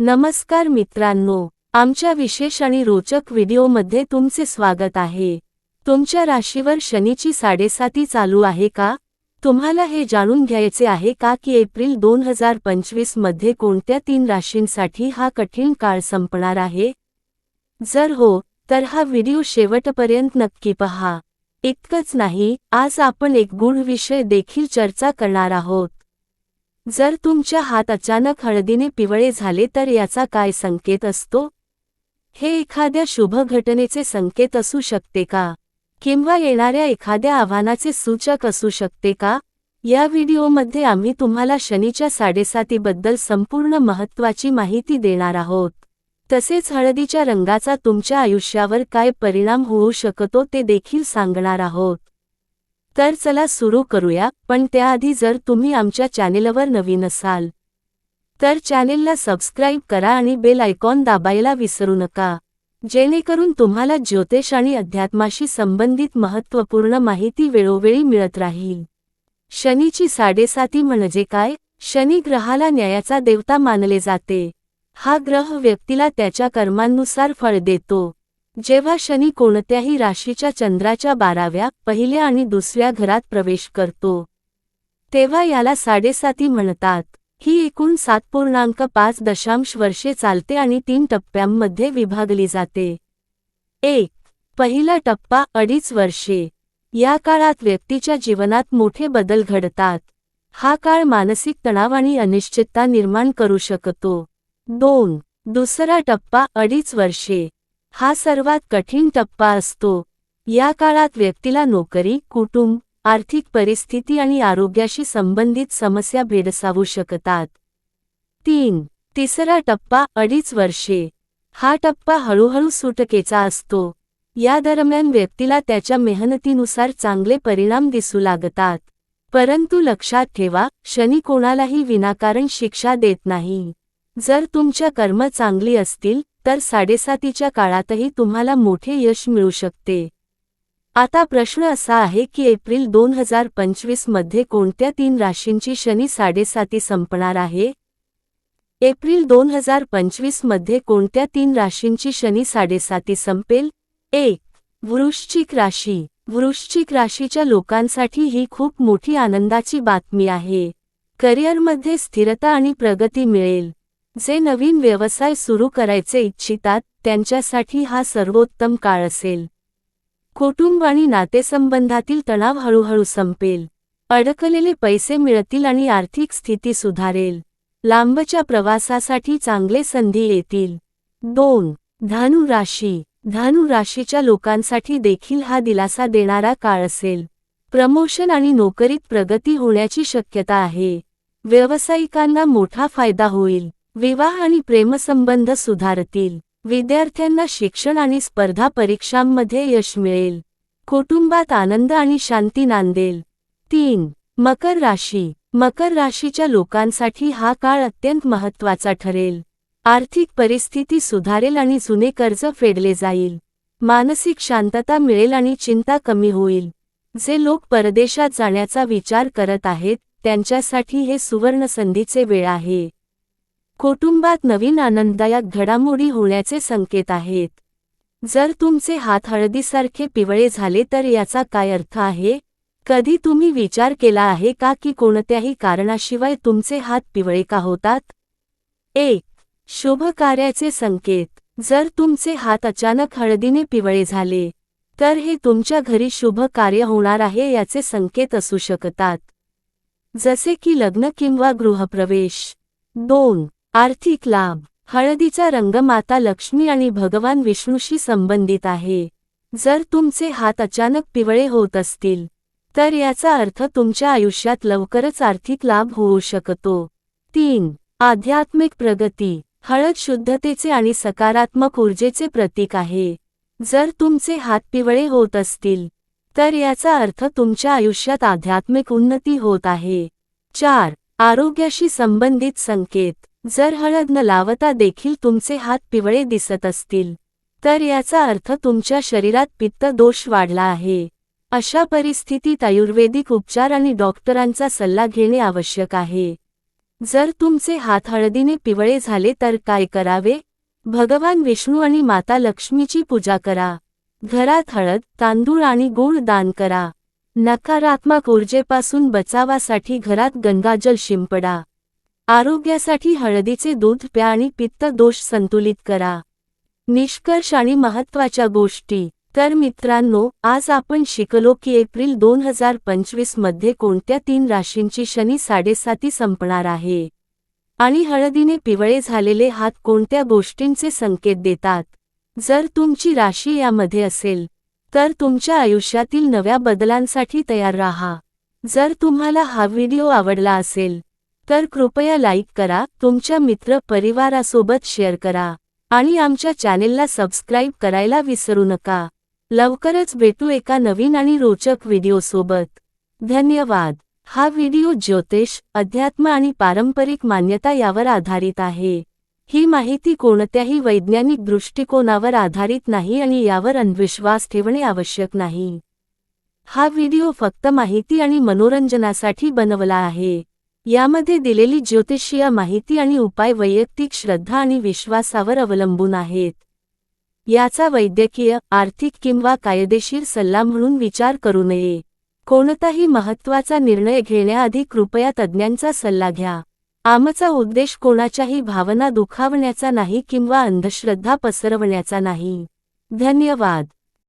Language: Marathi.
नमस्कार मित्रांनो आमच्या विशेष आणि रोचक व्हिडिओमध्ये तुमचे स्वागत आहे. तुमच्या राशीवर शनीची साडेसाती चालू आहे का? तुम्हाला हे जाणून घ्यायचे आहे का की एप्रिल दोन हजार पंचवीसमध्ये कोणत्या तीन राशींसाठी हा कठीण काळ संपणार आहे? जर हो तर हा व्हिडिओ शेवटपर्यंत नक्की पहा. इतकंच नाही आज आपण एक गूढ विषय देखील चर्चा करणार आहोत. जर तुमच्या हात अचानक हळदीने पिवळे झाले तर याचा काय संकेत असतो? हे एखाद्या शुभ घटनेचे संकेत असू शकते का? किंवा येणाऱ्या एखाद्या आव्हानाचे सूचक असू शकते का? या व्हिडिओमध्ये आम्ही तुम्हाला शनीच्या साडेसातीबद्दल संपूर्ण महत्त्वाची माहिती देणार आहोत. तसेच हळदीच्या रंगाचा तुमच्या आयुष्यावर काय परिणाम होऊ शकतो ते देखील सांगणार आहोत. तर चला सुरू करूया पण त्याआधी जर तुम्ही आमच्या चॅनेलवर नवीन असाल तर चॅनेलला सबस्क्राईब करा आणि बेल आयकॉन दाबायला विसरू नका जेणेकरून तुम्हाला ज्योतिष आणि अध्यात्माशी संबंधित महत्त्वपूर्ण माहिती वेळोवेळी मिळत राहील. शनीची साडेसाती म्हणजे काय? शनी ग्रहाला न्यायाचा देवता मानले जाते. हा ग्रह व्यक्तीला त्याच्या कर्मांनुसार फळ देतो. जेव्हा शनी कोणत्याही राशीच्या चंद्राच्या बाराव्या पहिल्या आणि दुसऱ्या घरात प्रवेश करतो तेव्हा याला साडेसाती म्हणतात. ही एकूण सात पूर्णांक पाच दशांश वर्षे चालते आणि तीन टप्प्यांमध्ये विभागली जाते. एक. पहिला टप्पा अडीच वर्षे. या काळात व्यक्तीच्या जीवनात मोठे बदल घडतात. हा काळ मानसिक तणाव आणि अनिश्चितता निर्माण करू शकतो. दोन. दुसरा टप्पा अडीच वर्षे. हा सर्वात कठीण टप्पा असतो. या काळात व्यक्तीला नोकरी कुटुंब आर्थिक परिस्थिती आणि आरोग्याशी संबंधित समस्या भेडसावू शकतात. तीन तिसरा टप्पा अडीच वर्षे. हा टप्पा हळूहळू सुटकेचा असतो. या दरम्यान व्यक्तीला त्याच्या मेहनतीनुसार चांगले परिणाम दिसू लागतात. परंतु लक्षात ठेवा शनी कोणालाही विनाकारण शिक्षा देत नाही. जर तुमच्या कर्म चांगली असतील तर साडेसातीच्या काळातही तुम्हाला मोठे यश मिळू शकते. आता प्रश्न असा आहे की एप्रिल दोन हजार पंचवीसमध्ये कोणत्या तीन राशींची शनी साडेसाती संपणार आहे? एप्रिल दोन हजार पंचवीसमध्ये कोणत्या तीन राशींची शनी साडेसाती संपेल? एक वृश्चिक राशी. वृश्चिक राशीच्या लोकांसाठी ही खूप मोठी आनंदाची बातमी आहे. करिअरमध्ये स्थिरता आणि प्रगती मिळेल. जे नवीन व्यवसाय सुरू करायचे इच्छितात त्यांच्यासाठी हा सर्वोत्तम काळ असेल. कुटुंब आणि नातेसंबंधातील तणाव हळूहळू संपेल. अडकलेले पैसे मिळतील आणि आर्थिक स्थिती सुधारेल. लांबच्या प्रवासासाठी चांगले संधी येतील. दोन धनु राशी. धनु राशीच्या लोकांसाठी देखील हा दिलासा देणारा काळ असेल. प्रमोशन आणि नोकरीत प्रगती होण्याची शक्यता आहे. व्यावसायिकांना मोठा फायदा होईल. विवाह आणि प्रेमसंबंध सुधारतील. विद्यार्थ्यांना शिक्षण आणि स्पर्धा परीक्षांमध्ये यश मिळेल. कुटुंबात आनंद आणि शांती नांदेल. तीन. मकर राशी. मकर राशीच्या लोकांसाठी हा काळ अत्यंत महत्त्वाचा ठरेल. आर्थिक परिस्थिती सुधारेल आणि जुने कर्ज फेडले जाईल. मानसिक शांतता मिळेल आणि चिंता कमी होईल. जे लोक परदेशात जाण्याचा विचार करत आहेत त्यांच्यासाठी हे सुवर्ण संधीचे वेळ आहे. कुटुंबात नवीन आनंददायक घडामोडी होण्याचे संकेत आहेत. जर तुमचे हात हळदीसारखे पिवळे झाले तर याचा काय अर्थ आहे? कधी तुम्ही विचार केला आहे का की कोणत्याही कारणाशिवाय तुमचे हात पिवळे का होतात? एक शुभ कार्याचे संकेत. जर तुमचे हात अचानक हळदीने पिवळे झाले तर हे तुमच्या घरी शुभ कार्य होणार आहे याचे संकेत असू शकतात. जसे की लग्न किंवा गृहप्रवेश. दोन आर्थिक लाभ. हळदीचा रंग माता लक्ष्मी आणि भगवान विष्णूशी संबंधित आहे. जर तुमचे हात अचानक पिवळे होत असतील तर याचा अर्थ तुमच्या आयुष्यात लवकरच आर्थिक लाभ होऊ शकतो. तीन. आध्यात्मिक प्रगती. हळद शुद्धतेचे आणि सकारात्मक ऊर्जेचे प्रतीक आहे. जर तुमचे हात पिवळे होत असतील तर याचा अर्थ तुमच्या आयुष्यात आध्यात्मिक उन्नती होत आहे. चार. आरोग्याशी संबंधित संकेत. जर हळद न लावता देखील तुमचे हात पिवळे दिसत असतील तर याचा अर्थ तुमच्या शरीरात पित्त दोष वाढला आहे. अशा परिस्थितीत आयुर्वेदिक उपचार आणि डॉक्टरांचा सल्ला घेणे आवश्यक आहे. जर तुमचे हात हळदीने पिवळे झाले तर काय करावे? भगवान विष्णू आणि माता लक्ष्मीची पूजा करा. घरात हळद तांदूळ आणि गूळ दान करा. नकारात्मक ऊर्जेपासून बचावासाठी घरात गंगाजल शिंपडा. आरोग्यासाठी हळदीचे दूध प्या आणि पित्त दोष संतुलित करा. निष्कर्ष आणि महत्त्वाच्या गोष्टी. तर मित्रांनो आज आपण शिकलो की एप्रिल दोन हजार पंचवीसमध्ये कोणत्या तीन राशींची शनी साडेसाती संपणार आहे? आणि हळदीने पिवळे झालेले हात कोणत्या गोष्टींचे संकेत देतात? जर तुमची राशी यामध्ये असेल तर तुमच्या आयुष्यातील नव्या बदलांसाठी तयार राहा. जर तुम्हाला हा व्हिडिओ आवडला असेल तर कृपया लाईक करा तुमच्या मित्र परिवारासोबत शेअर करा आणि आमच्या चॅनेलला सबस्क्राईब करायला विसरू नका. लवकरच भेटू एका नवीन आणि रोचक व्हिडिओसोबत. धन्यवाद. हा व्हिडिओ ज्योतिष अध्यात्म आणि पारंपरिक मान्यता यावर आधारित आहे. ही माहिती कोणत्याही वैज्ञानिक दृष्टिकोनावर आधारित नाही आणि यावर अंधविश्वास ठेवणे आवश्यक नाही. हा व्हिडिओ फक्त माहिती आणि मनोरंजनासाठी बनवला आहे. यामध्ये दिलेली ज्योतिषीय माहिती आणि उपाय वैयक्तिक श्रद्धा आणि विश्वासावर अवलंबून आहेत. याचा वैद्यकीय आर्थिक किंवा कायदेशीर सल्ला म्हणून विचार करू नये. कोणताही महत्त्वाचा निर्णय घेण्याआधी कृपया तज्ज्ञांचा सल्ला घ्या. आमचा उद्देश कोणाच्याही भावना दुखावण्याचा नाही किंवा अंधश्रद्धा पसरवण्याचा नाही. धन्यवाद.